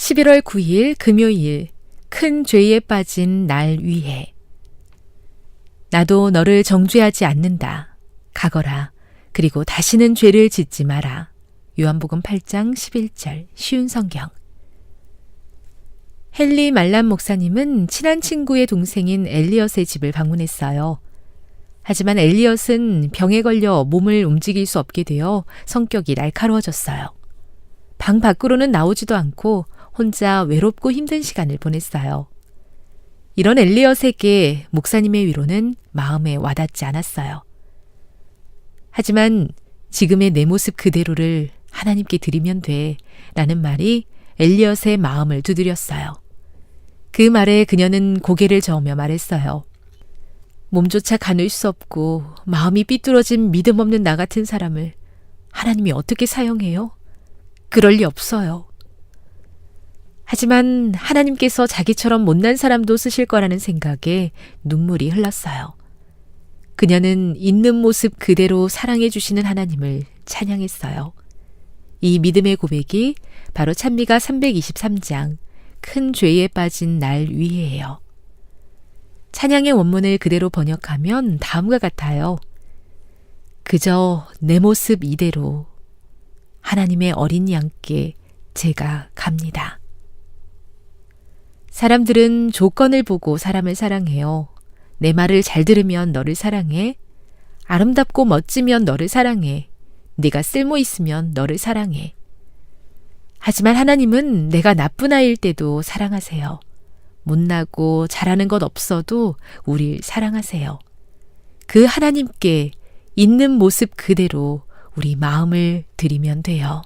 11월 9일 금요일 큰 죄에 빠진 날 위해 나도 너를 정죄하지 않는다. 가거라. 그리고 다시는 죄를 짓지 마라. 요한복음 8장 11절 쉬운 성경 헨리 말란 목사님은 친한 친구의 동생인 엘리엇의 집을 방문했어요. 하지만 엘리엇은 병에 걸려 몸을 움직일 수 없게 되어 성격이 날카로워졌어요. 방 밖으로는 나오지도 않고 혼자 외롭고 힘든 시간을 보냈어요. 이런 엘리엇에게 목사님의 위로는 마음에 와닿지 않았어요. 하지만 지금의 내 모습 그대로를 하나님께 드리면 돼 라는 말이 엘리엇의 마음을 두드렸어요. 그 말에 그녀는 고개를 저으며 말했어요. 몸조차 가눌 수 없고 마음이 삐뚤어진 믿음 없는 나 같은 사람을 하나님이 어떻게 사용해요? 그럴 리 없어요. 하지만 하나님께서 자기처럼 못난 사람도 쓰실 거라는 생각에 눈물이 흘렀어요. 그녀는 있는 모습 그대로 사랑해 주시는 하나님을 찬양했어요. 이 믿음의 고백이 바로 찬미가 323장 큰 죄에 빠진 날 위에예요. 찬양의 원문을 그대로 번역하면 다음과 같아요. 그저 내 모습 이대로 하나님의 어린 양께 제가 갑니다. 사람들은 조건을 보고 사람을 사랑해요. 내 말을 잘 들으면 너를 사랑해. 아름답고 멋지면 너를 사랑해. 네가 쓸모 있으면 너를 사랑해. 하지만 하나님은 내가 나쁜 아이일 때도 사랑하세요. 못나고 잘하는 것 없어도 우릴 사랑하세요. 그 하나님께 있는 모습 그대로 우리 마음을 드리면 돼요.